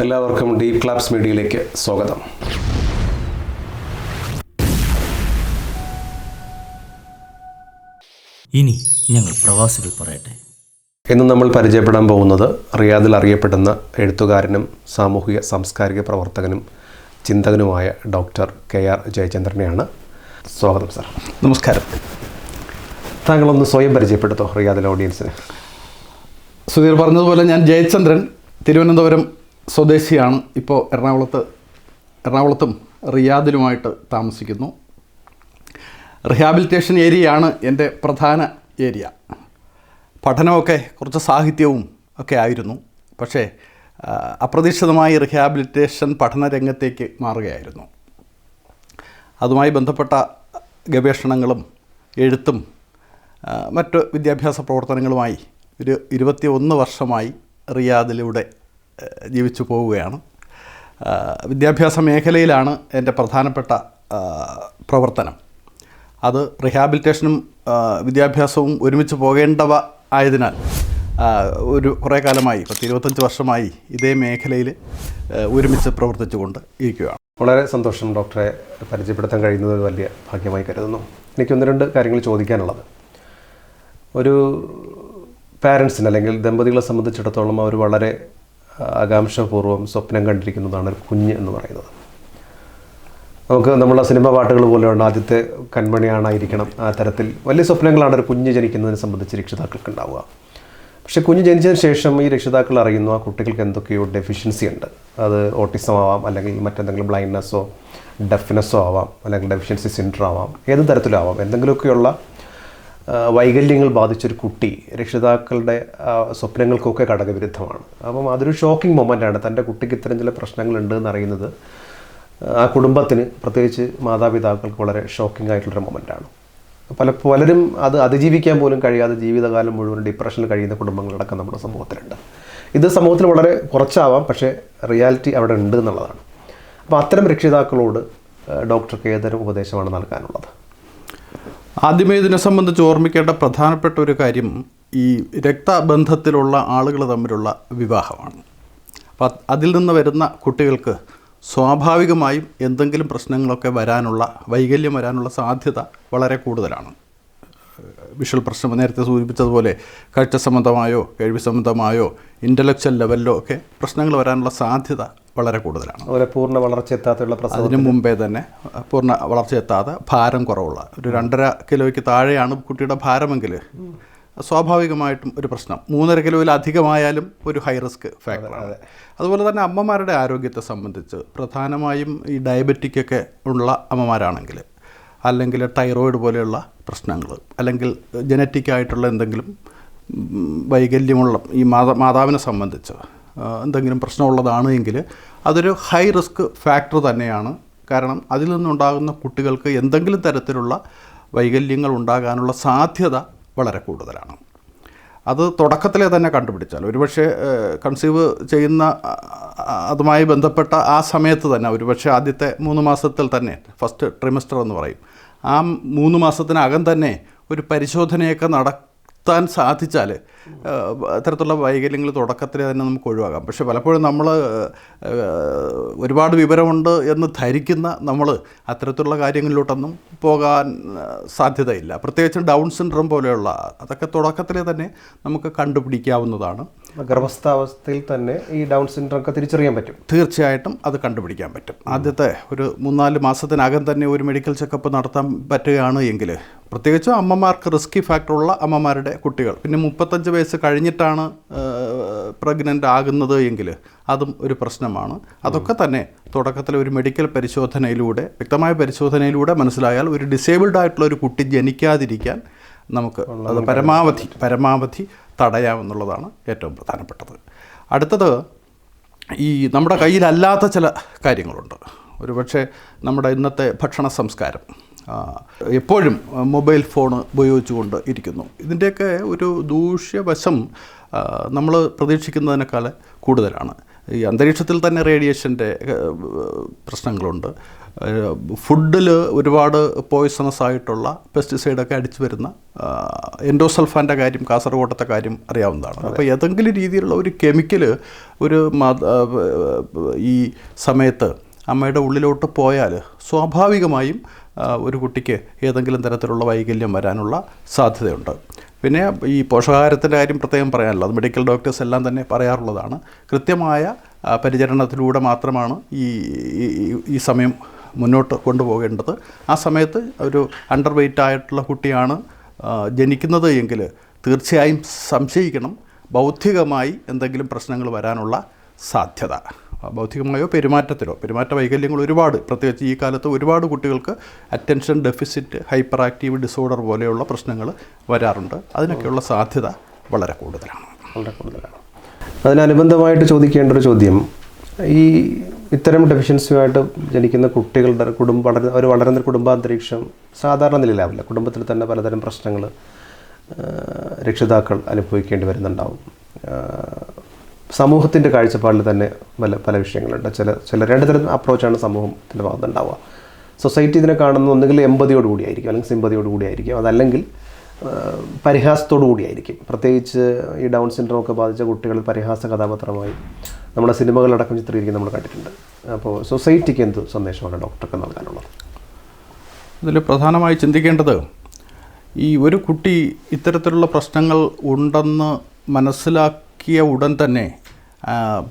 എല്ലാവർക്കും ഡീപ് ക്ലാബ്സ് മീഡിയയിലേക്ക് സ്വാഗതം. ഇനി ഞങ്ങൾ പ്രവാസികൾ പറയട്ടെ. ഇന്ന് നമ്മൾ പരിചയപ്പെടാൻ പോകുന്നത് റിയാദിൽ അറിയപ്പെടുന്ന എഴുത്തുകാരനും സാമൂഹിക സാംസ്കാരിക പ്രവർത്തകനും ചിന്തകനുമായ ഡോക്ടർ കെ ആർ ജയചന്ദ്രനെയാണ് സ്വാഗതം സാർ. നമസ്കാരം. താങ്കളൊന്ന് സ്വയം പരിചയപ്പെടുത്തോ റിയാദിലെ ഓഡിയൻസിന് സുധീർ പറഞ്ഞതുപോലെ ഞാൻ ജയചന്ദ്രൻ തിരുവനന്തപുരം സ്വദേശിയാണ് ഇപ്പോൾ എറണാകുളത്ത് എറണാകുളത്തും റിയാദിലുമായിട്ട് താമസിക്കുന്നു. റിഹാബിലിറ്റേഷൻ ഏരിയയാണ് എന്റെ പ്രധാന ഏരിയ. പഠനമൊക്കെ കുറച്ച് സാഹിത്യവും ഒക്കെ ആയിരുന്നു. പക്ഷേ അപ്രതീക്ഷിതമായി റിഹാബിലിറ്റേഷൻ പഠന രംഗത്തേക്ക് മാറുകയായിരുന്നു. അതുമായി ബന്ധപ്പെട്ട ഗവേഷണങ്ങളും എഴുത്തും മറ്റ് വിദ്യാഭ്യാസ പ്രവർത്തനങ്ങളുമായി ഒരു ഇരുപത്തി ഒന്ന് വർഷമായി റിയാദിലൂടെ ജീവിച്ചു പോവുകയാണ്. വിദ്യാഭ്യാസ മേഖലയിലാണ് എന്റെ പ്രധാനപ്പെട്ട പ്രവർത്തനം. അത് റിഹാബിലിറ്റേഷനും വിദ്യാഭ്യാസവും ഒരുമിച്ച് പോകേണ്ടവ ആയതിനാൽ ഒരു കുറേ കാലമായി പത്ത് ഇരുപത്തഞ്ച് വർഷമായി ഇതേ മേഖലയിൽ ഒരുമിച്ച് പ്രവർത്തിച്ചുകൊണ്ട് ഇരിക്കുകയാണ്. വളരെ സന്തോഷം ഡോക്ടറെ പരിചയപ്പെടുത്താൻ കഴിയുന്നത് വലിയ ഭാഗ്യമായി കരുതുന്നു. എനിക്ക് ഒന്ന് രണ്ട് കാര്യങ്ങൾ ചോദിക്കാനുള്ളത്. ഒരു പാരൻസിന് അല്ലെങ്കിൽ ദമ്പതികളെ സംബന്ധിച്ചിടത്തോളം അവർ വളരെ ആകാംക്ഷപൂർവം സ്വപ്നം കണ്ടിരിക്കുന്നതാണ് ഒരു കുഞ്ഞ് എന്ന് പറയുന്നത്. നമുക്ക് നമ്മളെ സിനിമ പാട്ടുകൾ പോലെയുള്ള ആദ്യത്തെ കൺമണിയാണായിരിക്കണം ആ തരത്തിൽ വലിയ സ്വപ്നങ്ങളാണ് ഒരു കുഞ്ഞ് ജനിക്കുന്നതിനെ സംബന്ധിച്ച് രക്ഷിതാക്കൾക്ക് ഉണ്ടാവുക പക്ഷേ കുഞ്ഞ് ജനിച്ചതിന് ശേഷം ഈ രക്ഷിതാക്കൾ അറിയുന്നു ആ കുട്ടികൾക്ക് എന്തൊക്കെയോ ഡെഫിഷ്യൻസി ഉണ്ട്. അത് ഓട്ടിസം ആവാം അല്ലെങ്കിൽ മറ്റെന്തെങ്കിലും ബ്ലൈൻഡ്നെസ്സോ ഡെഫ്നെസ്സോ ആവാം അല്ലെങ്കിൽ ഡെഫിഷ്യൻസി സിൻഡ്രോ ആവാം ഏത് തരത്തിലും ആവാം എന്തെങ്കിലുമൊക്കെയുള്ള വൈകല്യങ്ങൾ ബാധിച്ചൊരു കുട്ടി രക്ഷിതാക്കളുടെ സ്വപ്നങ്ങൾക്കൊക്കെ ഘടകവിരുദ്ധമാണ് അപ്പം അതൊരു ഷോക്കിംഗ് മൊമെന്റാണ് തന്റെ കുട്ടിക്ക് ഇത്തരം ചില പ്രശ്നങ്ങളുണ്ട് എന്നറിയുന്നത് ആ കുടുംബത്തിന് പ്രത്യേകിച്ച് മാതാപിതാക്കൾക്ക് വളരെ ഷോക്കിംഗ് ആയിട്ടുള്ളൊരു മൊമെന്റാണ് പല പലരും അത് അതിജീവിക്കാൻ പോലും കഴിയാതെ ജീവിതകാലം മുഴുവൻ ഡിപ്രഷനിൽ കഴിയുന്ന കുടുംബങ്ങളടക്കം നമ്മുടെ സമൂഹത്തിലുണ്ട്. ഇത് സമൂഹത്തിൽ വളരെ കുറച്ചാവാം പക്ഷേ റിയാലിറ്റി അവിടെ ഉണ്ട് എന്നുള്ളതാണ്. അപ്പോൾ അത്തരം രക്ഷിതാക്കളോട് ഡോക്ടർക്ക് ഏതൊരു ഉപദേശമാണ് നൽകാനുള്ളത്? ആദ്യമേ ഇതിനെ സംബന്ധിച്ച് ഓർമ്മിക്കേണ്ട പ്രധാനപ്പെട്ട ഒരു കാര്യം ഈ രക്തബന്ധത്തിലുള്ള ആളുകൾ തമ്മിലുള്ള വിവാഹമാണ്. അപ്പം അതിൽ നിന്ന് വരുന്ന കുട്ടികൾക്ക് സ്വാഭാവികമായും എന്തെങ്കിലും പ്രശ്നങ്ങളൊക്കെ വരാനുള്ള വൈകല്യം വരാനുള്ള സാധ്യത വളരെ കൂടുതലാണ്. വിഷ്വൽ പ്രശ്നം നേരത്തെ സൂചിപ്പിച്ചതുപോലെ കാഴ്ച സംബന്ധമായോ കേൾവി സംബന്ധമായോ ഇന്റലക്ച്വൽ ലെവലിലോ ഒക്കെ പ്രശ്നങ്ങൾ വരാനുള്ള സാധ്യത വളരെ കൂടുതലാണ്. അതുപോലെ പൂർണ വളർച്ച എത്താത്തുള്ള പ്രശ്നം അതിനു മുമ്പേ തന്നെ പൂർണ വളർച്ച എത്താതെ ഭാരം കുറവുള്ള ഒരു രണ്ടര കിലോയ്ക്ക് താഴെയാണ് കുട്ടിയുടെ ഭാരമെങ്കിൽ സ്വാഭാവികമായിട്ടും ഒരു പ്രശ്നം. മൂന്നര കിലോയിൽ അധികമായാലും ഒരു ഹൈ റിസ്ക് ഫാക്ടറാണ് അതുപോലെ തന്നെ അമ്മമാരുടെ ആരോഗ്യത്തെ സംബന്ധിച്ച് പ്രധാനമായും ഈ ഡയബറ്റിക്കൊക്കെ ഉള്ള അമ്മമാരാണെങ്കിൽ അല്ലെങ്കിൽ തൈറോയിഡ് പോലെയുള്ള പ്രശ്നങ്ങൾ അല്ലെങ്കിൽ ജനറ്റിക്കായിട്ടുള്ള എന്തെങ്കിലും വൈകല്യമുള്ള ഈ മാതാ മാതാവിനെ സംബന്ധിച്ച് എന്തെങ്കിലും പ്രശ്നമുള്ളതാണ് എങ്കിൽ അതൊരു ഹൈ റിസ്ക് ഫാക്ടർ തന്നെയാണ്. കാരണം അതിൽ നിന്നുണ്ടാകുന്ന കുട്ടികൾക്ക് എന്തെങ്കിലും തരത്തിലുള്ള വൈകല്യങ്ങൾ ഉണ്ടാകാനുള്ള സാധ്യത വളരെ കൂടുതലാണ്. അത് തുടക്കത്തിലെ തന്നെ കണ്ടുപിടിച്ചാൽ ഒരുപക്ഷെ കൺസീവ് ചെയ്യുന്ന അതുമായി ബന്ധപ്പെട്ട ആ സമയത്ത് തന്നെ ഒരുപക്ഷെ ആദ്യത്തെ മൂന്ന് മാസത്തിൽ തന്നെ ഫസ്റ്റ് ട്രിമസ്റ്റർ എന്ന് പറയും. ആ മൂന്ന് മാസത്തിനകം തന്നെ ഒരു പരിശോധനയൊക്കെ നടത്താൻ സാധിച്ചാൽ അത്തരത്തിലുള്ള വൈകല്യങ്ങൾ തുടക്കത്തിൽ തന്നെ നമുക്ക് ഒഴിവാക്കാം. പക്ഷെ പലപ്പോഴും നമ്മൾ ഒരുപാട് വിവരമുണ്ട് എന്ന് ധരിക്കുന്ന നമ്മൾ അത്തരത്തിലുള്ള കാര്യങ്ങളിലോട്ടൊന്നും പോകാൻ സാധ്യതയില്ല. പ്രത്യേകിച്ച് ഡൗൺ സിൻഡ്രം പോലെയുള്ള അതൊക്കെ തുടക്കത്തിലെ തന്നെ നമുക്ക് കണ്ടുപിടിക്കാവുന്നതാണ്. ഗർഭസ്ഥാവസ്ഥയിൽ തന്നെ ഈ ഡൗൺ സിൻഡ്രം ഒക്കെ തിരിച്ചറിയാൻ പറ്റും. തീർച്ചയായിട്ടും അത് കണ്ടുപിടിക്കാൻ പറ്റും. ആദ്യത്തെ ഒരു മൂന്നാൽ മാസത്തിനകം തന്നെ ഒരു മെഡിക്കൽ ചെക്കപ്പ് നടത്താൻ പറ്റുകയാണ് എങ്കിൽ പ്രത്യേകിച്ചും അമ്മമാർക്ക് റിസ്കി ഫാക്ടറുള്ള അമ്മമാരുടെ കുട്ടികൾ. പിന്നെ മുപ്പത്തഞ്ച് വയസ്സ് കഴിഞ്ഞിട്ടാണ് പ്രഗ്നന്റ് ആകുന്നത് എങ്കിൽ അതും ഒരു പ്രശ്നമാണ്. അതൊക്കെ തന്നെ തുടക്കത്തിൽ ഒരു മെഡിക്കൽ പരിശോധനയിലൂടെ വ്യക്തമായ പരിശോധനയിലൂടെ മനസ്സിലായാൽ ഒരു ഡിസേബിൾഡ് ആയിട്ടുള്ള ഒരു കുട്ടി ജനിക്കാതിരിക്കാൻ നമുക്ക് അത് പരമാവധി പരമാവധി തടയാമെന്നുള്ളതാണ് ഏറ്റവും പ്രധാനപ്പെട്ടത്. അടുത്തത് ഈ നമ്മുടെ കയ്യിലല്ലാത്ത ചില കാര്യങ്ങളുണ്ട്. ഒരുപക്ഷെ നമ്മുടെ ഇന്നത്തെ ഭക്ഷണ സംസ്കാരം എപ്പോഴും മൊബൈൽ ഫോൺ ഉപയോഗിച്ചുകൊണ്ട് ഇരിക്കുന്നു. ഇതിന്റെയൊക്കെ ഒരു ദൂഷ്യവശം നമ്മൾ പ്രതീക്ഷിക്കുന്നതിനേക്കാൾ കൂടുതലാണ്. ഈ അന്തരീക്ഷത്തിൽ തന്നെ റേഡിയേഷന്റെ പ്രശ്നങ്ങളുണ്ട്. ഫുഡിൽ ഒരുപാട് പോയ്സണസ് ആയിട്ടുള്ള പെസ്റ്റിസൈഡൊക്കെ അടിച്ചു വരുന്ന എൻഡോസൾഫാന്റെ കാര്യം കാസർഗോഡത്തെ കാര്യം അറിയാവുന്നതാണ്. അപ്പോൾ ഏതെങ്കിലും രീതിയിലുള്ള ഒരു കെമിക്കൽ ഒരു ഈ സമയത്ത് അമ്മയുടെ ഉള്ളിലോട്ട് പോയാൽ സ്വാഭാവികമായും ഒരു കുട്ടിക്ക് ഏതെങ്കിലും തരത്തിലുള്ള വൈകല്യം വരാനുള്ള സാധ്യതയുണ്ട്. പിന്നെ ഈ പോഷകാഹാരത്തിന്റെ കാര്യം പ്രത്യേകം പറയാനല്ലോ അത് മെഡിക്കൽ ഡോക്ടേഴ്സ് എല്ലാം തന്നെ പറയാറുള്ളതാണ്. കൃത്യമായ പരിചരണത്തിലൂടെ മാത്രമാണ് ഈ ഈ- സമയം മുന്നോട്ട് കൊണ്ടുപോകേണ്ടത്. ആ സമയത്ത് ഒരു അണ്ടർ വെയ്റ്റ് ആയിട്ടുള്ള കുട്ടിയാണ് ജനിക്കുന്നത് എങ്കിൽ തീർച്ചയായും സംശയിക്കണം. ബൗദ്ധികമായി എന്തെങ്കിലും പ്രശ്നങ്ങൾ വരാനുള്ള സാധ്യത. ബൗദ്ധികമായോ പെരുമാറ്റത്തിലോ പെരുമാറ്റ വൈകല്യങ്ങൾ ഒരുപാട്. പ്രത്യേകിച്ച് ഈ കാലത്ത് ഒരുപാട് കുട്ടികൾക്ക് attention deficit hyper active disorder പോലെയുള്ള പ്രശ്നങ്ങൾ വരാറുണ്ട്. അതിനൊക്കെയുള്ള സാധ്യത വളരെ കൂടുതലാണ്. വളരെ കൂടുതലാണ്. അതിനനുബന്ധമായിട്ട് ചോദിക്കേണ്ട ഒരു ചോദ്യം. ഈ ഇത്തരം ഡെഫിഷ്യൻസിയുമായിട്ട് ജനിക്കുന്ന കുട്ടികളുടെ കുടുംബം ഒരു വളരുന്ന കുടുംബാന്തരീക്ഷം സാധാരണ നിലയിലാവില്ല. കുടുംബത്തിൽ തന്നെ പലതരം പ്രശ്നങ്ങൾ രക്ഷിതാക്കൾ അനുഭവിക്കേണ്ടി വരുന്നുണ്ടാവും. സമൂഹത്തിന്റെ കാഴ്ചപ്പാടിൽ തന്നെ പല പല വിഷയങ്ങളുണ്ട്. ചില ചില രണ്ട് തരം അപ്രോച്ചാണ് സമൂഹത്തിന്റെ ഭാഗത്ത് ഉണ്ടാവുക. സൊസൈറ്റി ഇതിനെ കാണുന്ന ഒന്നുകിൽ എമ്പതിയോട് കൂടിയായിരിക്കും അല്ലെങ്കിൽ സിമ്പതിയോട് കൂടിയായിരിക്കും. അതല്ലെങ്കിൽ പരിഹാസത്തോടു കൂടിയായിരിക്കും. പ്രത്യേകിച്ച് ഈ ഡൗൺ സിൻഡ്രോം ഒക്കെ ബാധിച്ച കുട്ടികൾ പരിഹാസ കഥാപാത്രമായി നമ്മുടെ സിനിമകളടക്കം ചിത്രീകരിക്കും നമ്മൾ കണ്ടിട്ടുണ്ട്. അപ്പോൾ സൊസൈറ്റിക്ക് എന്ത് സന്ദേശമാണ് ഡോക്ടർക്ക് നൽകാനുള്ളത്? ഇതിൽ പ്രധാനമായി ചിന്തിക്കേണ്ടത് ഈ ഒരു കുട്ടി ഇത്തരത്തിലുള്ള പ്രശ്നങ്ങൾ ഉണ്ടെന്ന് മനസ്സിലാക്കിയ ഉടൻ തന്നെ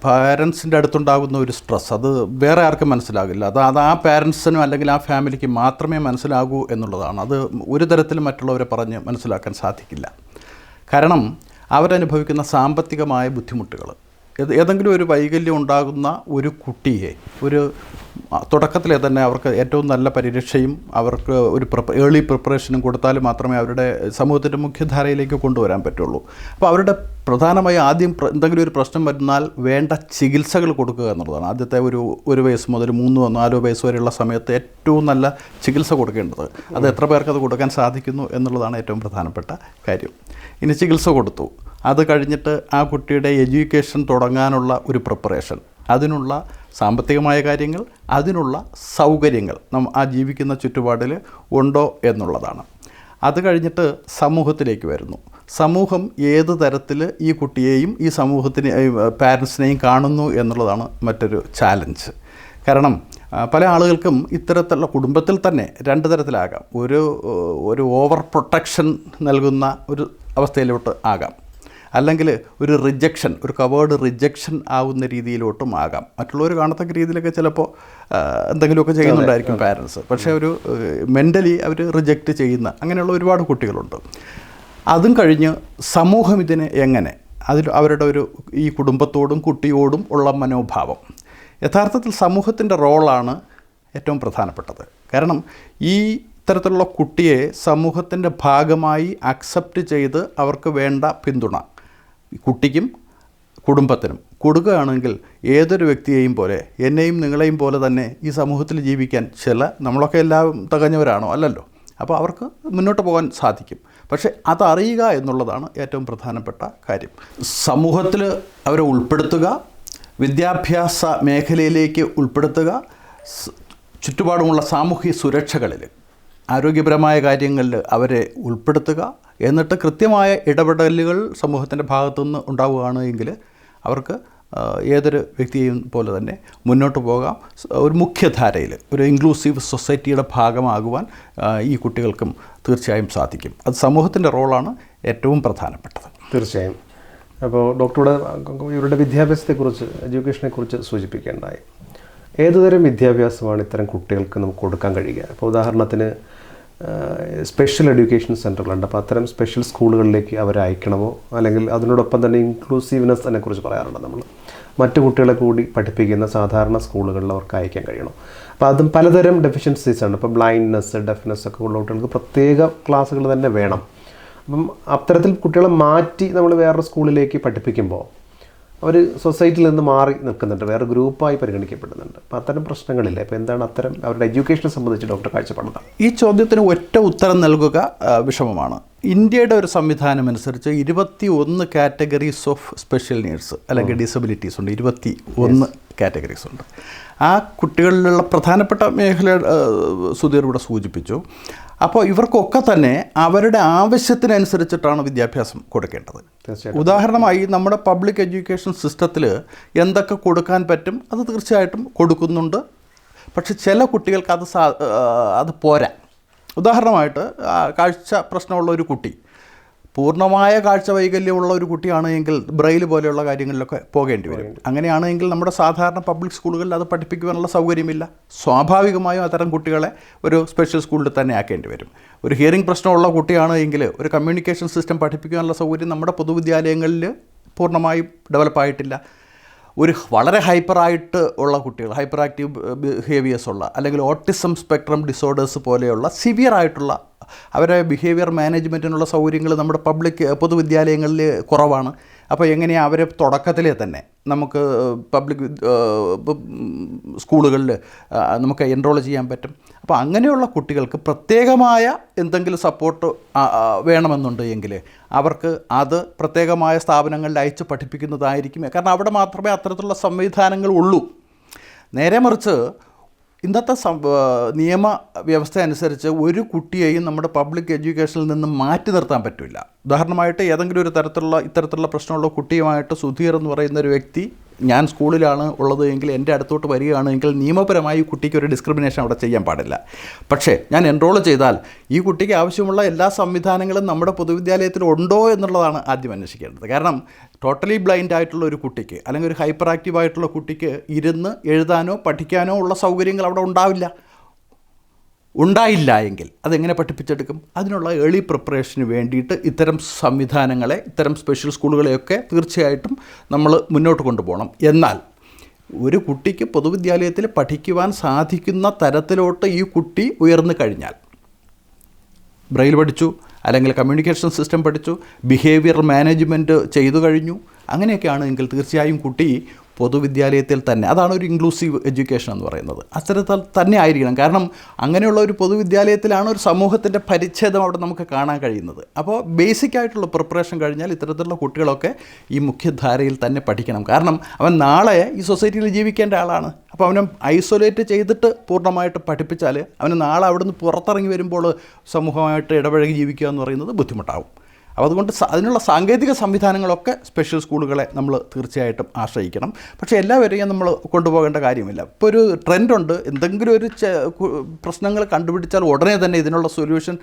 പാരൻസിന്റെ അടുത്തുണ്ടാകുന്ന ഒരു സ്ട്രെസ് അത് വേറെ ആർക്കും മനസ്സിലാകില്ല. അത് അത് ആ പാരൻസിനും അല്ലെങ്കിൽ ആ ഫാമിലിക്ക് മാത്രമേ മനസ്സിലാകൂ എന്നുള്ളതാണ്. അത് ഒരു തരത്തിലും മറ്റുള്ളവരെ പറഞ്ഞ് മനസ്സിലാക്കാൻ സാധിക്കില്ല. കാരണം അവരനുഭവിക്കുന്ന സാമ്പത്തികമായ ബുദ്ധിമുട്ടുകൾ ഏതെങ്കിലും ഒരു വൈകല്യം ഉണ്ടാകുന്ന ഒരു കുട്ടിയെ ഒരു തുടക്കത്തിലെ തന്നെ അവർക്ക് ഏറ്റവും നല്ല പരിരക്ഷയും അവർക്ക് ഒരു പ്രിപ്പ ഏർലി പ്രിപ്പറേഷനും കൊടുത്താൽ മാത്രമേ അവരുടെ സമൂഹത്തിന്റെ മുഖ്യധാരയിലേക്ക് കൊണ്ടുവരാൻ പറ്റുള്ളൂ. അപ്പോൾ അവരുടെ പ്രധാനമായി ആദ്യം എന്തെങ്കിലും ഒരു പ്രശ്നം വരുന്നാൽ വേണ്ട ചികിത്സകൾ കൊടുക്കുക എന്നുള്ളതാണ്. ആദ്യത്തെ ഒരു ഒരു വയസ്സ് മുതൽ മൂന്നോ നാലോ വയസ്സ് വരെയുള്ള സമയത്ത് ഏറ്റവും നല്ല ചികിത്സ കൊടുക്കേണ്ടത്. അത് എത്ര പേർക്ക് അത് കൊടുക്കാൻ സാധിക്കുന്നു എന്നുള്ളതാണ് ഏറ്റവും പ്രധാനപ്പെട്ട കാര്യം. ഇനി ചികിത്സ കൊടുത്തു. അത് കഴിഞ്ഞിട്ട് ആ കുട്ടിയുടെ എഡ്യൂക്കേഷൻ തുടങ്ങാനുള്ള ഒരു പ്രിപ്പറേഷൻ. അതിനുള്ള സാമ്പത്തികമായ കാര്യങ്ങൾ അതിനുള്ള സൗകര്യങ്ങൾ നം ആ ജീവിക്കുന്ന ചുറ്റുപാടിൽ ഉണ്ടോ എന്നുള്ളതാണ്. അത് കഴിഞ്ഞിട്ട് സമൂഹത്തിലേക്ക് വരുന്നു. സമൂഹം ഏത് തരത്തിൽ ഈ കുട്ടിയെയും ഈ സമൂഹത്തിനെ പാരൻസിനെയും കാണുന്നു എന്നുള്ളതാണ് മറ്റൊരു ചാലഞ്ച്. കാരണം പല ആളുകൾക്കും ഇത്തരത്തിലുള്ള കുടുംബത്തിൽ തന്നെ രണ്ട് തരത്തിലാകാം. ഒരു ഒരു ഓവർ പ്രൊട്ടക്ഷൻ നൽകുന്ന ഒരു അവസ്ഥയിലോട്ട് ആകാം. അല്ലെങ്കിൽ ഒരു റിജക്ഷൻ ഒരു കവേർഡ് റിജക്ഷൻ ആവുന്ന രീതിയിലോട്ടും ആകാം. മറ്റുള്ളവർ കാണത്തക്ക രീതിയിലൊക്കെ ചിലപ്പോൾ എന്തെങ്കിലുമൊക്കെ ചെയ്യുന്നുണ്ടായിരിക്കും പാരൻസ് പക്ഷേ ഒരു മെന്റലി അവർ റിജക്റ്റ് ചെയ്യുന്ന അങ്ങനെയുള്ള ഒരുപാട് കുട്ടികളുണ്ട്. അതും കഴിഞ്ഞ് സമൂഹം ഇതിനെ എങ്ങനെ അതിൽ അവരുടെ ഒരു ഈ കുടുംബത്തോടും കുട്ടിയോടും ഉള്ള മനോഭാവം. യഥാർത്ഥത്തിൽ സമൂഹത്തിന്റെ റോളാണ് ഏറ്റവും പ്രധാനപ്പെട്ടത്. കാരണം ഈ ഇത്തരത്തിലുള്ള കുട്ടിയെ സമൂഹത്തിന്റെ ഭാഗമായി അക്സെപ്റ്റ് ചെയ്ത് അവർക്ക് വേണ്ട പിന്തുണ കുട്ടിക്കും കുടുംബത്തിനും. കൊടുക്കുകയാണെങ്കിൽ ഏതൊരു വ്യക്തിയെയും പോലെ എന്നെയും നിങ്ങളെയും പോലെ തന്നെ ഈ സമൂഹത്തിൽ ജീവിക്കാൻ ചില നമ്മളൊക്കെ എല്ലാം തികഞ്ഞവരാണോ? അല്ലല്ലോ. അപ്പോൾ അവർക്ക് മുന്നോട്ട് പോകാൻ സാധിക്കും. പക്ഷേ അതറിയുക എന്നുള്ളതാണ് ഏറ്റവും പ്രധാനപ്പെട്ട കാര്യം. സമൂഹത്തിൽ അവരെ ഉൾപ്പെടുത്തുക വിദ്യാഭ്യാസ മേഖലയിലേക്ക് ഉൾപ്പെടുത്തുക ചുറ്റുപാടുമുള്ള സാമൂഹ്യ സുരക്ഷകളിൽ ആരോഗ്യപരമായ കാര്യങ്ങളിൽ അവരെ ഉൾപ്പെടുത്തുക എന്നിട്ട് കൃത്യമായ ഇടപെടലുകൾ സമൂഹത്തിന്റെ ഭാഗത്തുനിന്ന് ഉണ്ടാവുകയാണ് എങ്കിൽ അവർക്ക് ഏതൊരു വ്യക്തിയെയും പോലെ തന്നെ മുന്നോട്ട് പോകാം. ഒരു മുഖ്യധാരയിൽ ഒരു ഇൻക്ലൂസീവ് സൊസൈറ്റിയുടെ ഭാഗമാകുവാൻ ഈ കുട്ടികൾക്കും തീർച്ചയായും സാധിക്കും. അത് സമൂഹത്തിന്റെ റോളാണ് ഏറ്റവും പ്രധാനപ്പെട്ടത്. തീർച്ചയായും. അപ്പോൾ ഡോക്ടറുടെ ഇവരുടെ വിദ്യാഭ്യാസത്തെക്കുറിച്ച് എഡ്യൂക്കേഷനെക്കുറിച്ച് സൂചിപ്പിക്കേണ്ടായി ഏതുതരം വിദ്യാഭ്യാസമാണ് ഇത്തരം കുട്ടികൾക്ക് നമുക്ക് കൊടുക്കാൻ കഴിയുക? അപ്പോൾ ഉദാഹരണത്തിന് സ്പെഷ്യൽ എഡ്യൂക്കേഷൻ സെന്ററുകളുണ്ട് അപ്പോൾ അത്തരം സ്പെഷ്യൽ സ്കൂളുകളിലേക്ക് അവരെ അയക്കണമോ? അല്ലെങ്കിൽ അതിനോടൊപ്പം തന്നെ ഇൻക്ലൂസീവ്നെസ് കുറിച്ച് പറയാറുണ്ട് നമ്മൾ മറ്റു കുട്ടികളെ കൂടി പഠിപ്പിക്കുന്ന സാധാരണ സ്കൂളുകളിൽ അവർക്ക് അയക്കാൻ കഴിയണം. അപ്പോൾ അതും പലതരം ഡെഫിഷ്യൻസീസ് ആണ്. ഇപ്പോൾ ബ്ലൈൻഡ്നെസ് ഡെഫ്നെസ് ഒക്കെ ഉള്ള കുട്ടികൾക്ക് പ്രത്യേക ക്ലാസ്സുകൾ തന്നെ വേണം. അപ്പം അത്തരത്തിൽ കുട്ടികളെ മാറ്റി നമ്മൾ വേറൊരു സ്കൂളിലേക്ക് പഠിപ്പിക്കുമ്പോൾ അവർ സൊസൈറ്റിയിൽ നിന്ന് മാറി നിൽക്കുന്നുണ്ട്. വേറെ ഗ്രൂപ്പായി പരിഗണിക്കപ്പെടുന്നുണ്ട്. അപ്പോൾ അത്തരം പ്രശ്നങ്ങളില്ല? അപ്പോൾ എന്താണ് അത്തരം അവരുടെ എഡ്യൂക്കേഷനെ സംബന്ധിച്ച് ഡോക്ടർ കാഴ്ചപ്പാടുന്നത് ഈ ചോദ്യത്തിന് ഒറ്റ ഉത്തരം നൽകുക വിഷമമാണ്. ഇന്ത്യയുടെ ഒരു സംവിധാനം അനുസരിച്ച് ഇരുപത്തി ഒന്ന് കാറ്റഗറീസ് ഓഫ് സ്പെഷ്യൽ നീഡ്സ് അല്ലെങ്കിൽ ഡിസബിലിറ്റീസ് ഉണ്ട്. ഇരുപത്തി ഒന്ന് കാറ്റഗറീസ് ഉണ്ട്. ആ കുട്ടികളിലുള്ള പ്രധാനപ്പെട്ട മേഖല സുധീർ ഇവിടെ സൂചിപ്പിച്ചു. അപ്പോൾ ഇവർക്കൊക്കെ തന്നെ അവരുടെ ആവശ്യത്തിനനുസരിച്ചിട്ടാണ് വിദ്യാഭ്യാസം കൊടുക്കേണ്ടത്. ഉദാഹരണമായി നമ്മുടെ പബ്ലിക് എഡ്യൂക്കേഷൻ സിസ്റ്റത്തിൽ എന്തൊക്കെ കൊടുക്കാൻ പറ്റും അത് തീർച്ചയായിട്ടും കൊടുക്കുന്നുണ്ട്. പക്ഷെ ചില കുട്ടികൾക്ക് അത് സാ അത് പോരാ. ഉദാഹരണമായിട്ട് കാഴ്ച പ്രശ്നമുള്ള ഒരു കുട്ടി. പൂർണമായ കാഴ്ച വൈകല്യമുള്ള ഒരു കുട്ടിയാണ് എങ്കിൽ ബ്രെയിൽ പോലെയുള്ള കാര്യങ്ങളിലൊക്കെ പോകേണ്ടി വരും. അങ്ങനെയാണെങ്കിൽ നമ്മുടെ സാധാരണ പബ്ലിക് സ്കൂളുകളിൽ അത് പഠിപ്പിക്കുവാനുള്ള സൗകര്യമില്ല. സ്വാഭാവികമായും അത്തരം കുട്ടികളെ ഒരു സ്പെഷ്യൽ സ്കൂളിൽ തന്നെ ആക്കേണ്ടി വരും. ഒരു ഹിയറിംഗ് പ്രശ്നമുള്ള കുട്ടിയാണ് എങ്കിൽ ഒരു കമ്മ്യൂണിക്കേഷൻ സിസ്റ്റം പഠിപ്പിക്കുവാനുള്ള സൗകര്യം നമ്മുടെ പൊതുവിദ്യാലയങ്ങളിൽ പൂർണമായും ഡെവലപ്പായിട്ടില്ല. ഒരു വളരെ ഹൈപ്പറായിട്ട് ഉള്ള കുട്ടികൾ ഹൈപ്പർ ആക്റ്റീവ് ബിഹേവിയേഴ്സ് ഉള്ള അല്ലെങ്കിൽ ഓട്ടിസം സ്പെക്ട്രം ഡിസോർഡേഴ്സ് പോലെയുള്ള സിവിയർ ആയിട്ടുള്ള അവരെ ബിഹേവിയർ മാനേജ്മെന്റിനുള്ള സൗകര്യങ്ങൾ നമ്മുടെ പബ്ലിക് പൊതുവിദ്യാലയങ്ങളിൽ കുറവാണ്. അപ്പോൾ എങ്ങനെയാണ് അവരെ തുടക്കത്തിലേ തന്നെ നമുക്ക് പബ്ലിക് സ്കൂളുകളിൽ നമുക്ക് എൻറോൾ ചെയ്യാൻ പറ്റും. അപ്പോൾ അങ്ങനെയുള്ള കുട്ടികൾക്ക് പ്രത്യേകമായ എന്തെങ്കിലും സപ്പോർട്ട് വേണമെന്നുണ്ട് എങ്കിൽ അവർക്ക് അത് പ്രത്യേകമായ സ്ഥാപനങ്ങളിൽ അയച്ച് പഠിപ്പിക്കുന്നതായിരിക്കും. കാരണം അവിടെ മാത്രമേ അത്തരത്തിലുള്ള സംവിധാനങ്ങൾ ഉള്ളൂ. നേരെ മറിച്ച് ഇന്നത്തെ നിയമ വ്യവസ്ഥ അനുസരിച്ച് ഒരു കുട്ടിയെയും നമ്മുടെ പബ്ലിക് എഡ്യൂക്കേഷനിൽ നിന്ന് മാറ്റി നിർത്താൻ പറ്റില്ല. ഉദാഹരണമായിട്ട് ഏതെങ്കിലും ഒരു തരത്തിലുള്ള ഇത്തരത്തിലുള്ള പ്രശ്നമുള്ള കുട്ടിയുമായിട്ട് സുധീർ എന്ന് പറയുന്ന ഒരു വ്യക്തി ഞാൻ സ്കൂളിലാണ് ഉള്ളത് എങ്കിൽ എന്റെ അടുത്തോട്ട് വരികയാണെങ്കിൽ നിയമപരമായി കുട്ടിക്ക് ഒരു ഡിസ്ക്രിമിനേഷൻ അവിടെ ചെയ്യാൻ പാടില്ല. പക്ഷേ ഞാൻ എൻറോൾ ചെയ്താൽ ഈ കുട്ടിക്ക് ആവശ്യമുള്ള എല്ലാ സംവിധാനങ്ങളും നമ്മുടെ പൊതുവിദ്യാലയത്തിൽ ഉണ്ടോ എന്നുള്ളതാണ് ആദ്യം അന്വേഷിക്കേണ്ടത്. കാരണം ടോട്ടലി ബ്ലൈൻഡ് ആയിട്ടുള്ള ഒരു കുട്ടിക്ക് അല്ലെങ്കിൽ ഒരു ഹൈപ്പർ ആക്റ്റീവ് ആയിട്ടുള്ള കുട്ടിക്ക് ഇരുന്ന് എഴുതാനോ പഠിക്കാനോ ഉള്ള സൗകര്യങ്ങൾ അവിടെ ഉണ്ടാവില്ല. ഉണ്ടായില്ല എങ്കിൽ അതെങ്ങനെ പഠിപ്പിച്ചെടുക്കും? അതിനുള്ള ഏളി പ്രിപ്പറേഷന് വേണ്ടിയിട്ട് ഇത്തരം സംവിധാനങ്ങളെ ഇത്തരം സ്പെഷ്യൽ സ്കൂളുകളെയൊക്കെ തീർച്ചയായിട്ടും നമ്മൾ മുന്നോട്ട് കൊണ്ടുപോകണം. എന്നാൽ ഒരു കുട്ടിക്ക് പൊതുവിദ്യാലയത്തിൽ പഠിക്കുവാൻ സാധിക്കുന്ന തരത്തിലോട്ട് ഈ കുട്ടി ഉയർന്നു കഴിഞ്ഞാൽ ബ്രെയിൽ പഠിച്ചു അല്ലെങ്കിൽ കമ്മ്യൂണിക്കേഷൻ സിസ്റ്റം പഠിച്ചു ബിഹേവിയർ മാനേജ്മെന്റ് ചെയ്തു കഴിഞ്ഞു. അങ്ങനെയൊക്കെ എങ്കിൽ തീർച്ചയായും കുട്ടി പൊതുവിദ്യാലയത്തിൽ തന്നെ. അതാണ് ഒരു ഇൻക്ലൂസീവ് എഡ്യൂക്കേഷൻ എന്ന് പറയുന്നത്. അത്തരത്തിൽ തന്നെ ആയിരിക്കണം. കാരണം അങ്ങനെയുള്ള ഒരു പൊതുവിദ്യാലയത്തിലാണ് ഒരു സമൂഹത്തിന്റെ പരിച്ഛേദം അവിടെ നമുക്ക് കാണാൻ കഴിയുന്നത്. അപ്പോൾ ബേസിക് ആയിട്ടുള്ള പ്രിപ്പറേഷൻ കഴിഞ്ഞാൽ ഇത്തരത്തിലുള്ള കുട്ടികളൊക്കെ ഈ മുഖ്യധാരയിൽ തന്നെ പഠിക്കണം. കാരണം അവൻ നാളെ ഈ സൊസൈറ്റിയിൽ ജീവിക്കേണ്ട ആളാണ്. അപ്പോൾ അവനെ ഐസൊലേറ്റ് ചെയ്തിട്ട് പൂർണമായിട്ട് പഠിപ്പിച്ചാൽ അവന് നാളെ അവിടുന്ന് പുറത്തിറങ്ങി വരുമ്പോൾ സമൂഹമായിട്ട് ഇടപഴകി ജീവിക്കുക എന്ന് പറയുന്നത് ബുദ്ധിമുട്ടാവും. അപ്പോൾ അതുകൊണ്ട് അതിനുള്ള സാങ്കേതിക സംവിധാനങ്ങളൊക്കെ സ്പെഷ്യൽ സ്കൂളുകളെ നമ്മൾ തീർച്ചയായിട്ടും ആശ്രയിക്കണം. പക്ഷേ എല്ലാവരെയും നമ്മൾ കൊണ്ടുപോകേണ്ട കാര്യമില്ല. ഇപ്പോൾ ഒരു ട്രെൻഡുണ്ട്. എന്തെങ്കിലും ഒരു പ്രശ്നങ്ങൾ കണ്ടുപിടിച്ചാൽ ഉടനെ തന്നെ ഇതിനുള്ള സൊല്യൂഷൻ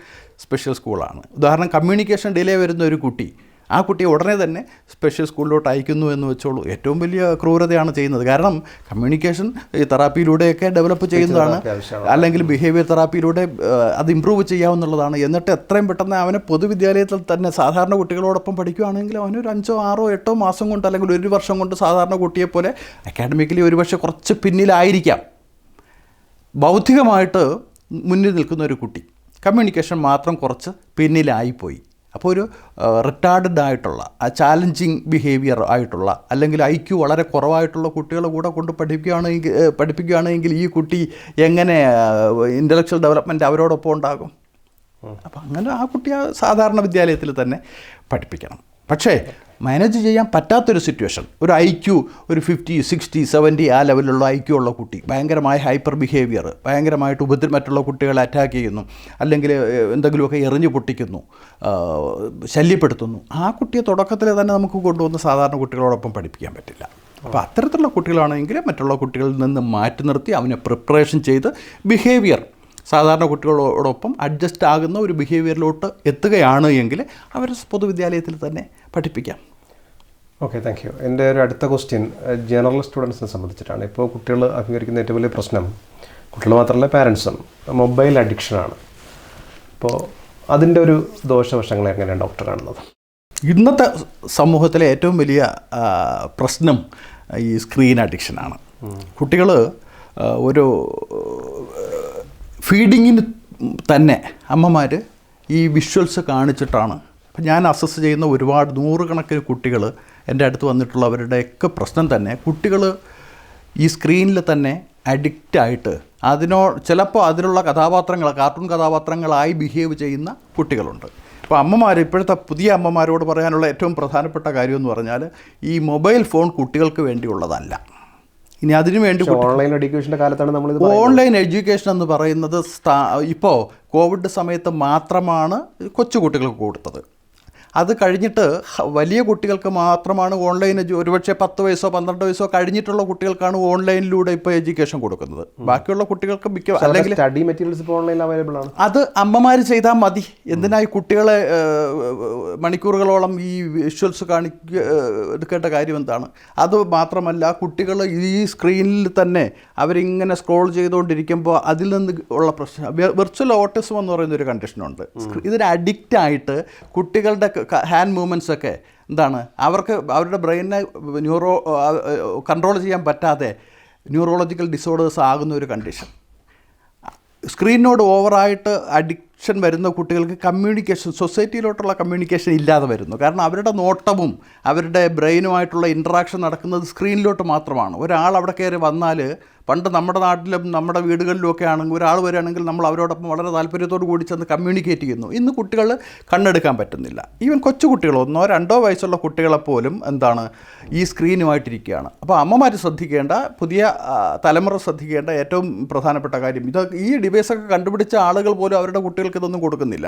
സ്പെഷ്യൽ സ്കൂളാണ് ഉദാഹരണം കമ്മ്യൂണിക്കേഷൻ ഡിലേ വരുന്ന ഒരു കുട്ടി ആ കുട്ടിയെ ഉടനെ തന്നെ സ്പെഷ്യൽ സ്കൂളിലോട്ട് അയക്കുന്നു എന്ന് വെച്ചോളൂ. ഏറ്റവും വലിയ ക്രൂരതയാണ് ചെയ്യുന്നത്. കാരണം കമ്മ്യൂണിക്കേഷൻ ഈ തെറാപ്പിയിലൂടെയൊക്കെ ഡെവലപ്പ് ചെയ്യുന്നതാണ്. അല്ലെങ്കിൽ ബിഹേവിയർ തെറാപ്പിയിലൂടെ അത് ഇമ്പ്രൂവ് ചെയ്യാവുന്നതാണ് എന്നിട്ട് എത്രയും പെട്ടെന്ന് അവനെ പൊതുവിദ്യാലയത്തിൽ തന്നെ സാധാരണ കുട്ടികളോടൊപ്പം പഠിക്കുകയാണെങ്കിൽ അവനൊരു അഞ്ചോ ആറോ എട്ടോ മാസം കൊണ്ട് അല്ലെങ്കിൽ ഒരു വർഷം കൊണ്ട് സാധാരണ കുട്ടിയെ പോലെ അക്കാഡമിക്കലി ഒരുപക്ഷെ കുറച്ച് പിന്നിലായിരിക്കാം. ബൗദ്ധികമായിട്ട് മുന്നിൽ നിൽക്കുന്ന ഒരു കുട്ടി. കമ്മ്യൂണിക്കേഷൻ മാത്രം കുറച്ച് പിന്നിലായിപ്പോയി. അപ്പോൾ ഒരു റിട്ടാർഡഡ് ആയിട്ടുള്ള ആ ചാലഞ്ചിങ് ബിഹേവിയർ ആയിട്ടുള്ള അല്ലെങ്കിൽ ഐ ക്യു വളരെ കുറവായിട്ടുള്ള കുട്ടികളെ കൂടെ കൊണ്ട് പഠിപ്പിക്കുകയാണെങ്കിൽ പഠിപ്പിക്കുകയാണെങ്കിൽ ഈ കുട്ടി എങ്ങനെ ഇന്റലക്ച്വൽ ഡെവലപ്മെന്റ് അവരോടൊപ്പം ഉണ്ടാകും? അപ്പോൾ അങ്ങനെ ആ കുട്ടി ആ സാധാരണ വിദ്യാലയത്തിൽ തന്നെ പഠിപ്പിക്കണം. പക്ഷേ മാനേജ് ചെയ്യാൻ പറ്റാത്തൊരു സിറ്റുവേഷൻ ഒരു ഐ ക്യു ഒരു ഫിഫ്റ്റി സിക്സ്റ്റി സെവന്റി ആ ലെവലിലുള്ള ഐ ക്യു ഉള്ള കുട്ടി ഭയങ്കരമായ ഹൈപ്പർ ബിഹേവിയർ ഭയങ്കരമായിട്ട് ഉപദ്ര മറ്റുള്ള കുട്ടികളെ അറ്റാക്ക് ചെയ്യുന്നു അല്ലെങ്കിൽ എന്തെങ്കിലുമൊക്കെ എറിഞ്ഞു പൊട്ടിക്കുന്നു ശല്യപ്പെടുത്തുന്നു. ആ കുട്ടിയെ തുടക്കത്തിൽ തന്നെ നമുക്ക് കൊണ്ടുവന്ന് സാധാരണ കുട്ടികളോടൊപ്പം പഠിപ്പിക്കാൻ പറ്റില്ല. അപ്പോൾ അത്തരത്തിലുള്ള കുട്ടികളാണെങ്കിൽ മറ്റുള്ള കുട്ടികളിൽ നിന്ന് മാറ്റി നിർത്തി അവനെ പ്രിപ്പറേഷൻ ചെയ്ത് ബിഹേവിയർ സാധാരണ കുട്ടികളോടൊപ്പം അഡ്ജസ്റ്റ് ആകുന്ന ഒരു ബിഹേവിയറിലോട്ട് എത്തുകയാണ് എങ്കിൽ അവർ പൊതുവിദ്യാലയത്തിൽ തന്നെ പഠിപ്പിക്കാം. ഓക്കെ താങ്ക് യു എന്റെ ഒരു അടുത്ത ക്വസ്റ്റ്യൻ ജനറൽ സ്റ്റുഡൻസിനെ സംബന്ധിച്ചിട്ടാണ്. ഇപ്പോൾ കുട്ടികൾ അഭിമുഖീകരിക്കുന്ന ഏറ്റവും വലിയ പ്രശ്നം കുട്ടികൾ മാത്രമല്ല പാരൻസും മൊബൈൽ അഡിക്ഷനാണ് അപ്പോൾ അതിന്റെ ഒരു ദോഷവശങ്ങൾ എങ്ങനെയാണ് ഡോക്ടർ കാണുന്നത്? ഇന്നത്തെ സമൂഹത്തിലെ ഏറ്റവും വലിയ പ്രശ്നം ഈ സ്ക്രീൻ അഡിക്ഷനാണ് കുട്ടികൾ ഒരു ഫീഡിങ്ങിന് തന്നെ അമ്മമാർ ഈ വിഷ്വൽസ് കാണിച്ചിട്ടാണ്. അപ്പം ഞാൻ അസസ് ചെയ്യുന്ന ഒരുപാട് നൂറുകണക്കിന് കുട്ടികൾ എന്റെ അടുത്ത് വന്നിട്ടുള്ളവരുടെയൊക്കെ പ്രശ്നം തന്നെ കുട്ടികൾ ഈ സ്ക്രീനിൽ തന്നെ അഡിക്റ്റായിട്ട് അതിനോ ചിലപ്പോൾ അതിലുള്ള കഥാപാത്രങ്ങൾ കാർട്ടൂൺ കഥാപാത്രങ്ങളായി ബിഹേവ് ചെയ്യുന്ന കുട്ടികളുണ്ട്. അപ്പോൾ അമ്മമാർ ഇപ്പോഴത്തെ പുതിയ അമ്മമാരോട് പറയാനുള്ള ഏറ്റവും പ്രധാനപ്പെട്ട കാര്യം എന്ന് പറഞ്ഞാൽ ഈ മൊബൈൽ ഫോൺ കുട്ടികൾക്ക് വേണ്ടിയുള്ളതല്ല. ഇനി അതിനു വേണ്ടി ഓൺലൈൻ എഡ്യൂക്കേഷന്റെ കാലത്താണ് നമ്മൾ ഓൺലൈൻ എഡ്യൂക്കേഷൻ എന്ന് പറയുന്നത് ഇപ്പോൾ കോവിഡ് സമയത്ത് മാത്രമാണ് കൊച്ചു കുട്ടികൾക്ക് കൊടുത്തത്. അത് കഴിഞ്ഞിട്ട് വലിയ കുട്ടികൾക്ക് മാത്രമാണ് ഓൺലൈൻ ഒരുപക്ഷെ പത്ത് വയസ്സോ പന്ത്രണ്ട് വയസ്സോ കഴിഞ്ഞിട്ടുള്ള കുട്ടികൾക്കാണ് ഓൺലൈനിലൂടെ ഇപ്പോൾ എഡ്യൂക്കേഷൻ കൊടുക്കുന്നത്. ബാക്കിയുള്ള കുട്ടികൾക്ക് മിക്ക അല്ലെങ്കിൽ സ്റ്റഡി മെറ്റീരിയൽസ് ഇപ്പോൾ ഓൺലൈനിൽ അവൈലബിൾ ആണ്. അത് അമ്മമാർ ചെയ്താൽ മതി. എന്തിനായി കുട്ടികളെ മണിക്കൂറുകളോളം ഈ വിഷ്വൽസ് കാണിക്ക എടുക്കേണ്ട കാര്യം എന്താണ്? അത് മാത്രമല്ല കുട്ടികൾ ഈ സ്ക്രീനിൽ തന്നെ അവരിങ്ങനെ സ്ക്രോൾ ചെയ്തുകൊണ്ടിരിക്കുമ്പോൾ അതിൽ നിന്ന് ഉള്ള പ്രശ്നം വെർച്വൽ ഓട്ടിസം എന്ന് പറയുന്ന ഒരു കണ്ടീഷനുണ്ട് ഇതിന് അഡിക്റ്റ് ആയിട്ട് കുട്ടികളുടെ ഹാൻഡ് മൂവ്മെന്റ്സ് ഒക്കെ എന്താണ്? അവർക്ക് അവരുടെ ബ്രെയിനെ ന്യൂറോ കൺട്രോൾ ചെയ്യാൻ പറ്റാതെ ന്യൂറോളജിക്കൽ ഡിസോർഡേഴ്സ് ആകുന്ന ഒരു കണ്ടീഷൻ സ്ക്രീനിനോട് ഓവറായിട്ട് അഡിക്ഷൻ വരുന്ന കുട്ടികൾക്ക് കമ്മ്യൂണിക്കേഷൻ സൊസൈറ്റിയിലോട്ടുള്ള കമ്മ്യൂണിക്കേഷൻ ഇല്ലാതെ വരുന്നു. കാരണം അവരുടെ നോട്ടവും അവരുടെ ബ്രെയിനുമായിട്ടുള്ള ഇൻട്രാക്ഷൻ നടക്കുന്നത് സ്ക്രീനിലോട്ട് മാത്രമാണ്. ഒരാൾ അവിടെ കയറി വന്നാൽ പണ്ട് നമ്മുടെ നാട്ടിലും നമ്മുടെ വീടുകളിലുമൊക്കെ ആണെങ്കിൽ ഒരാൾ വരികയാണെങ്കിൽ നമ്മൾ അവരോടൊപ്പം വളരെ താല്പര്യത്തോടു കൂടി ചെന്ന് കമ്മ്യൂണിക്കേറ്റ് ചെയ്യുന്നു. ഇന്ന് കുട്ടികൾ കണ്ണെടുക്കാൻ പറ്റുന്നില്ല. ഈവൻ കൊച്ചു കുട്ടികൾ ഒന്നോ രണ്ടോ വയസ്സുള്ള കുട്ടികളെപ്പോലും എന്താണ് ഈ സ്ക്രീനുമായിട്ടിരിക്കുകയാണ് അപ്പോൾ അമ്മമാർ ശ്രദ്ധിക്കേണ്ട പുതിയ തലമുറ ശ്രദ്ധിക്കേണ്ട ഏറ്റവും പ്രധാനപ്പെട്ട കാര്യം ഇത് ഈ ഡിവൈസൊക്കെ കണ്ടുപിടിച്ച ആളുകൾ പോലും അവരുടെ കുട്ടികൾക്ക് ഇതൊന്നും കൊടുക്കുന്നില്ല.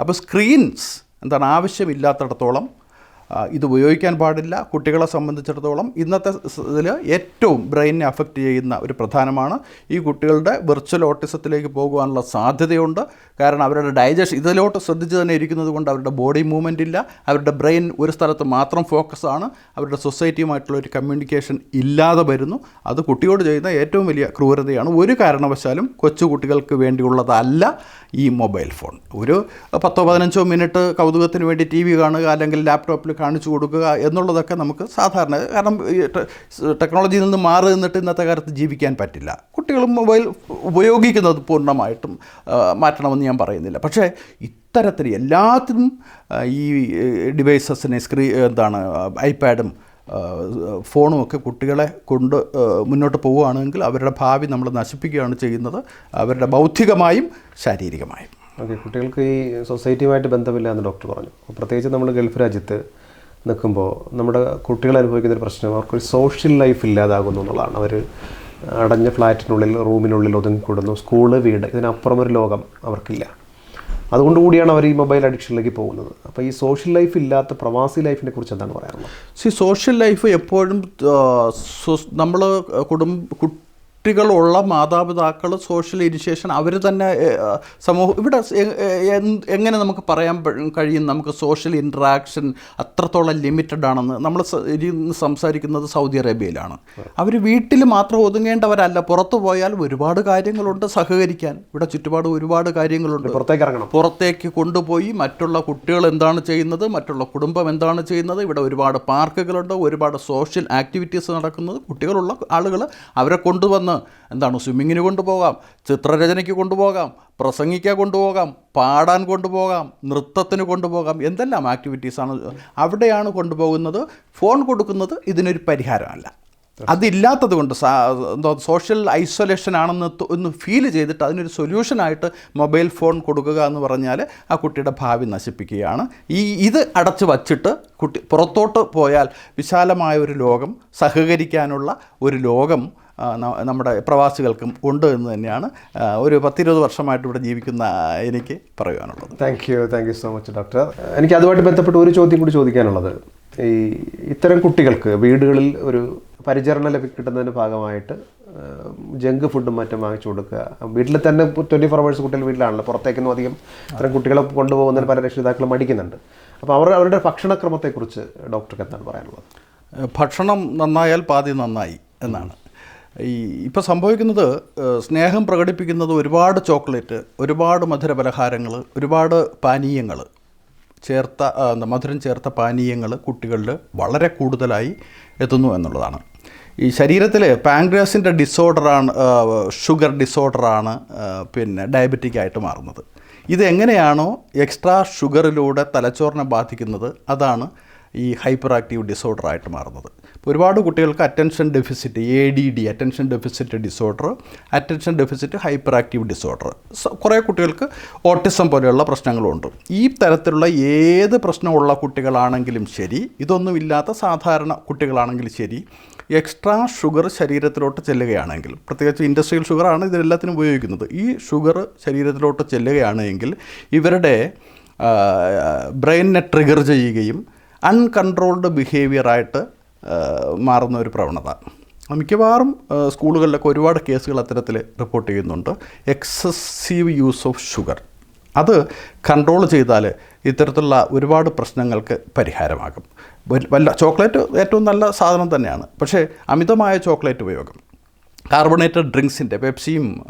അപ്പോൾ സ്ക്രീൻസ് എന്താണ് ആവശ്യമില്ലാത്തടത്തോളം ഇത് ഉപയോഗിക്കാൻ പാടില്ല. കുട്ടികളെ സംബന്ധിച്ചിടത്തോളം ഇന്നത്തെ ഇതിൽ ഏറ്റവും ബ്രെയിനിനെ അഫക്റ്റ് ചെയ്യുന്ന ഒരു പ്രധാനമാണ്. ഈ കുട്ടികളുടെ വെർച്വൽ ഓട്ടിസത്തിലേക്ക് പോകുവാനുള്ള സാധ്യതയുണ്ട്. കാരണം അവരുടെ ഡൈജഷൻ ഇതിലോട്ട് ശ്രദ്ധിച്ച് തന്നെ ഇരിക്കുന്നത് കൊണ്ട് അവരുടെ ബോഡി മൂവ്മെന്റ് ഇല്ല. അവരുടെ ബ്രെയിൻ ഒരു സ്ഥലത്ത് മാത്രം ഫോക്കസ് ആണ്. അവരുടെ സൊസൈറ്റിയുമായിട്ടുള്ള ഒരു കമ്മ്യൂണിക്കേഷൻ ഇല്ലാതെ വരുന്നു. അത് കുട്ടിയോട് ചെയ്യുന്ന ഏറ്റവും വലിയ ക്രൂരതയാണ്. ഒരു കാരണവശാലും കൊച്ചു കുട്ടികൾക്ക് വേണ്ടിയുള്ളതല്ല ഈ മൊബൈൽ ഫോൺ ഒരു പത്തോ പതിനഞ്ചോ മിനിറ്റ് കൗതുകത്തിന് വേണ്ടി ടി വി കാണുക അല്ലെങ്കിൽ ലാപ്ടോപ്പിൽ കാണിച്ചു കൊടുക്കുക എന്നുള്ളതൊക്കെ നമുക്ക് സാധാരണ കാരണം ടെക്നോളജിയിൽ നിന്ന് മാറി നിന്നിട്ട് ഇന്നത്തെ കാലത്ത് ജീവിക്കാൻ പറ്റില്ല. കുട്ടികളും മൊബൈൽ ഉപയോഗിക്കുന്നത് പൂർണമായിട്ടും മാറ്റണമെന്ന് ഞാൻ പറയുന്നില്ല. പക്ഷേ ഇത്തരത്തിൽ എല്ലാത്തിനും ഈ ഡിവൈസസിനെ സ്ക്രീ എന്താണ് ഐപാഡും ഫോണും ഒക്കെ കുട്ടികളെ കൊണ്ട് മുന്നോട്ട് പോവുകയാണെങ്കിൽ അവരുടെ ഭാവി നമ്മൾ നശിപ്പിക്കുകയാണ് ചെയ്യുന്നത്. അവരുടെ ബൗദ്ധികമായും ശാരീരികമായും. ഓക്കെ കുട്ടികൾക്ക് ഈ സൊസൈറ്റിയുമായിട്ട് ബന്ധമില്ല എന്ന് ഡോക്ടർ പറഞ്ഞു. പ്രത്യേകിച്ച് നമ്മൾ ഗൾഫ് രാജ്യത്ത് നിൽക്കുമ്പോൾ നമ്മുടെ കുട്ടികൾ അനുഭവിക്കുന്ന ഒരു പ്രശ്നം അവർക്കൊരു സോഷ്യൽ ലൈഫ് ഇല്ലാതാകുന്നു എന്നുള്ളതാണ്. അവർ അടഞ്ഞ ഫ്ലാറ്റിനുള്ളിൽ റൂമിനുള്ളിൽ ഒതുങ്ങിക്കൂടുന്നു. സ്കൂൾ വീട് ഇതിനപ്പുറം ഒരു ലോകം അവർക്കില്ല. അതുകൊണ്ട് കൂടിയാണ് അവർ ഈ മൊബൈൽ അഡിക്ഷനിലേക്ക് പോകുന്നത്. അപ്പോൾ ഈ സോഷ്യൽ ലൈഫ് ഇല്ലാത്ത പ്രവാസി ലൈഫിനെ കുറിച്ച് എന്താണ് പറയാനുള്ളത്? സി സോഷ്യൽ ലൈഫ് എപ്പോഴും നമ്മൾ കുടുംബ കുട്ടികളുള്ള മാതാപിതാക്കൾ സോഷ്യൽ ഇനിഷ്യേഷൻ അവർ തന്നെ സമൂഹ ഇവിടെ എങ്ങനെ നമുക്ക് പറയാൻ കഴിയും നമുക്ക് സോഷ്യൽ ഇൻട്രാക്ഷൻ അത്രത്തോളം ലിമിറ്റഡ് ആണെന്ന്? നമ്മൾ സംസാരിക്കുന്നത് സൗദി അറേബ്യയിലാണ്. അവർ വീട്ടിൽ മാത്രം ഒതുങ്ങേണ്ടവരല്ല. പുറത്തു പോയാൽ ഒരുപാട് കാര്യങ്ങളുണ്ട് സഹകരിക്കാൻ. ഇവിടെ ചുറ്റുപാട് ഒരുപാട് കാര്യങ്ങളുണ്ട്. പുറത്തേക്ക് ഇറങ്ങണം. പുറത്തേക്ക് കൊണ്ടുപോയി മറ്റുള്ള കുട്ടികൾ എന്താണ് ചെയ്യുന്നത്? മറ്റുള്ള കുടുംബം എന്താണ് ചെയ്യുന്നത്? ഇവിടെ ഒരുപാട് പാർക്കുകളുണ്ട്. ഒരുപാട് സോഷ്യൽ ആക്ടിവിറ്റീസ് നടക്കുന്നത്. കുട്ടികളുള്ള ആളുകൾ അവരെ കൊണ്ടുവന്ന് എന്താണ് സ്വിമ്മിങ്ങിന് കൊണ്ടുപോകാം ചിത്രരചനയ്ക്ക് കൊണ്ടുപോകാം പ്രസംഗിക്കാൻ കൊണ്ടുപോകാം പാടാൻ കൊണ്ടുപോകാം നൃത്തത്തിന് കൊണ്ടുപോകാം എന്തെല്ലാം ആക്ടിവിറ്റീസാണ് അവിടെയാണ് കൊണ്ടുപോകുന്നത് ഫോൺ കൊടുക്കുന്നത് ഇതിനൊരു പരിഹാരമല്ല. അതില്ലാത്തത് കൊണ്ട് എന്താ സോഷ്യൽ ഐസൊലേഷൻ ആണെന്ന് ഒന്ന് ഫീൽ ചെയ്തിട്ട് അതിനൊരു സൊല്യൂഷനായിട്ട് മൊബൈൽ ഫോൺ കൊടുക്കുക എന്ന് പറഞ്ഞാൽ ആ കുട്ടിയുടെ ഭാവി നശിപ്പിക്കുകയാണ്. ഈ ഇത് അടച്ചു വച്ചിട്ട് കുട്ടി പുറത്തോട്ട് പോയാൽ വിശാലമായ ഒരു ലോകം സഹകരിക്കാനുള്ള ഒരു ലോകം നമ്മുടെ പ്രവാസികൾക്കും ഉണ്ട് എന്ന് തന്നെയാണ് ഒരു പത്തിരുപത് വർഷമായിട്ട് ഇവിടെ ജീവിക്കുന്ന എനിക്ക് പറയുവാനുള്ളത്. Thank you thank you so much doctor എനിക്ക് അതുമായിട്ട് ബന്ധപ്പെട്ട് ഒരു ചോദ്യം കൂടി ചോദിക്കാനുള്ളത്. ഈ ഇത്തരം കുട്ടികൾക്ക് വീടുകളിൽ ഒരു പരിചരണം ലഭി കിട്ടുന്നതിന്റെ ഭാഗമായിട്ട് ജങ്ക് ഫുഡും മറ്റും വാങ്ങിച്ചു കൊടുക്കുക. വീട്ടിൽ തന്നെ ട്വന്റി ഫോർ അവേഴ്സ് കുട്ടികൾ വീട്ടിലാണല്ലോ പുറത്തേക്കൊന്നും അധികം ഇത്തരം കുട്ടികളെ കൊണ്ടുപോകുന്നതിന് പല രക്ഷിതാക്കളും മടിക്കുന്നുണ്ട്. അപ്പോൾ അവർ അവരുടെ ഭക്ഷണക്രമത്തെക്കുറിച്ച് ഡോക്ടർക്ക് എന്താണ് പറയാനുള്ളത്? ഭക്ഷണം നന്നായാൽ പാതി നന്നായി എന്നാണ്. ഈ ഇപ്പോൾ സംഭവിക്കുന്നത് സ്നേഹം പ്രകടിപ്പിക്കുന്നത് ഒരുപാട് ചോക്ലേറ്റ് ഒരുപാട് മധുര പലഹാരങ്ങൾ ഒരുപാട് പാനീയങ്ങൾ ചേർത്ത മധുരം ചേർത്ത പാനീയങ്ങൾ കുട്ടികളിൽ വളരെ കൂടുതലായി എത്തുന്നു എന്നുള്ളതാണ്. ഈ ശരീരത്തിൽ പാങ്ക്രിയാസിന്റെ ഡിസോർഡറാണ് ഷുഗർ ഡിസോർഡറാണ് പിന്നെ ഡയബറ്റിക് ആയിട്ട് മാറുന്നത് ഇതെങ്ങനെയാണോ എക്സ്ട്രാ ഷുഗറിലൂടെ തലച്ചോറിനെ ബാധിക്കുന്നത് അതാണ് ഈ ഹൈപ്പർ ആക്റ്റീവ് ഡിസോർഡർ ആയിട്ട് മാറുന്നത്. ഒരുപാട് കുട്ടികൾക്ക് attention deficit A D D attention deficit disorder attention deficit hyper active disorder കുറേ കുട്ടികൾക്ക് ഓട്ടിസം പോലെയുള്ള പ്രശ്നങ്ങളുണ്ട്. ഈ തരത്തിലുള്ള ഏത് പ്രശ്നമുള്ള കുട്ടികളാണെങ്കിലും ശരി ഇതൊന്നുമില്ലാത്ത സാധാരണ കുട്ടികളാണെങ്കിലും ശരി എക്സ്ട്രാ ഷുഗർ ശരീരത്തിലോട്ട് ചെല്ലുകയാണെങ്കിൽ പ്രത്യേകിച്ച് ഇൻഡസ്ട്രിയൽ ഷുഗറാണ് ഇതിനെല്ലാത്തിനും ഉപയോഗിക്കുന്നത്. ഈ ഷുഗർ ശരീരത്തിലോട്ട് ചെല്ലുകയാണെങ്കിൽ ഇവരുടെ ബ്രെയിനിനെ ട്രിഗർ ചെയ്യുകയും അൺകൺട്രോൾഡ് ബിഹേവിയറായിട്ട് മാറുന്ന ഒരു പ്രവണത. മിക്കവാറും സ്കൂളുകളിലൊക്കെ ഒരുപാട് കേസുകൾ അത്തരത്തിൽ റിപ്പോർട്ട് ചെയ്യുന്നുണ്ട്. Excessive use of sugar. അത് കൺട്രോൾ ചെയ്താൽ ഇത്തരത്തിലുള്ള ഒരുപാട് പ്രശ്നങ്ങൾക്ക് പരിഹാരമാകും. വല്ല- ചോക്ലേറ്റ് ഏറ്റവും നല്ല സാധനം തന്നെയാണ്. പക്ഷേ അമിതമായ ചോക്ലേറ്റ് ഉപയോഗം. കാർബണേറ്റഡ് ഡ്രിങ്ക്സിന്റെ പെപ്സിയും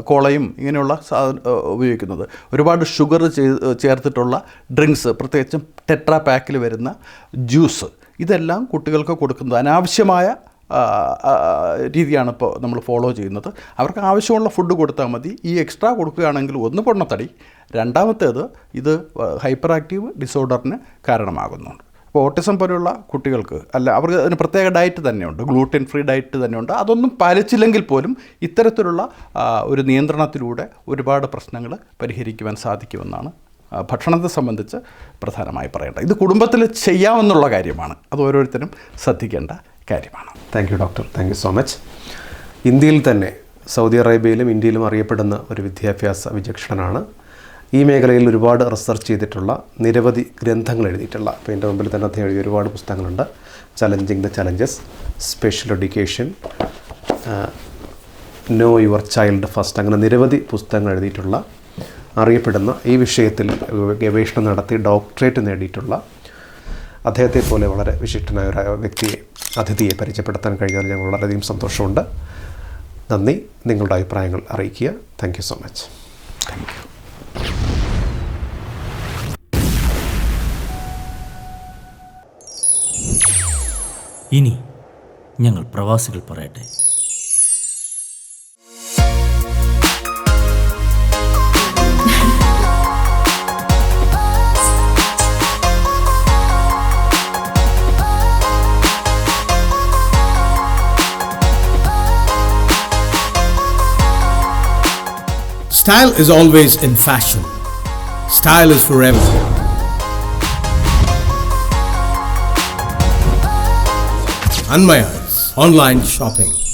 കോളയും ഇങ്ങനെയുള്ള സാധനം ഉപയോഗിക്കുന്നത്. ഒരുപാട് ഷുഗർ ചേർത്തിട്ടുള്ള ഡ്രിങ്ക്സ് പ്രത്യേകിച്ചും ടെട്രാ പാക്കിൽ വരുന്ന ജ്യൂസ്. ഇതെല്ലാം കുട്ടികൾക്ക് കൊടുക്കുന്നത് അനാവശ്യമായ രീതിയാണ് ഇപ്പോൾ നമ്മൾ ഫോളോ ചെയ്യുന്നത്. അവർക്ക് ആവശ്യമുള്ള ഫുഡ് കൊടുത്താൽ മതി. ഈ എക്സ്ട്രാ കൊടുക്കുകയാണെങ്കിൽ ഒന്ന് പൊണ്ണത്തടി. രണ്ടാമത്തേത് ഇത് ഹൈപ്പർ ആക്റ്റീവ് ഡിസോർഡറിന് കാരണമാകുന്നുണ്ട്. ഇപ്പോൾ ഓട്ടിസം പോലെയുള്ള കുട്ടികൾക്ക് അല്ല അവർക്ക് അതിന് പ്രത്യേക ഡയറ്റ് തന്നെയുണ്ട്. ഗ്ലൂട്ടിൻ ഫ്രീ ഡയറ്റ് തന്നെയുണ്ട്. അതൊന്നും പാലിച്ചില്ലെങ്കിൽ പോലും ഇത്തരത്തിലുള്ള ഒരു നിയന്ത്രണത്തിലൂടെ ഒരുപാട് പ്രശ്നങ്ങൾ പരിഹരിക്കുവാൻ സാധിക്കുമെന്നാണ് ഭക്ഷണത്തെ സംബന്ധിച്ച് പ്രധാനമായി പറയേണ്ടത് ഇത് കുടുംബത്തിൽ ചെയ്യാമെന്നുള്ള കാര്യമാണ്. അത് ഓരോരുത്തരും ശ്രദ്ധിക്കേണ്ട കാര്യമാണ്. Thank you doctor thank you so much ഇന്ത്യയിൽ തന്നെ സൗദി അറേബ്യയിലും ഇന്ത്യയിലും അറിയപ്പെടുന്ന ഒരു വിദ്യാഭ്യാസ വിചക്ഷണനാണ്. ഈ മേഖലയിൽ ഒരുപാട് റിസർച്ച് ചെയ്തിട്ടുള്ള നിരവധി ഗ്രന്ഥങ്ങൾ എഴുതിയിട്ടുള്ള അപ്പോൾ എന്റെ മുമ്പിൽ തന്നെ അദ്ദേഹം എഴുതിയ ഒരുപാട് പുസ്തകങ്ങളുണ്ട്. Challenging the challenges special education know your child first അങ്ങനെ നിരവധി പുസ്തകങ്ങൾ എഴുതിയിട്ടുള്ള അറിയപ്പെടുന്ന ഈ വിഷയത്തിൽ ഗവേഷണം നടത്തി ഡോക്ടറേറ്റ് നേടിയിട്ടുള്ള അദ്ദേഹത്തെ പോലെ വളരെ വിശിഷ്ടനായ ഒരു വ്യക്തിയെ അതിഥിയെ പരിചയപ്പെടുത്താൻ കഴിഞ്ഞതിൽ ഞങ്ങൾ വളരെയധികം സന്തോഷമുണ്ട്. നന്ദി. നിങ്ങളുടെ അഭിപ്രായങ്ങൾ അറിയിക്കുക. Thank so much thank you ഇനി ഞങ്ങൾ പ്രവാസികൾ പറയട്ടെ. Style is always in fashion. Style is forever. Unmayas online shopping.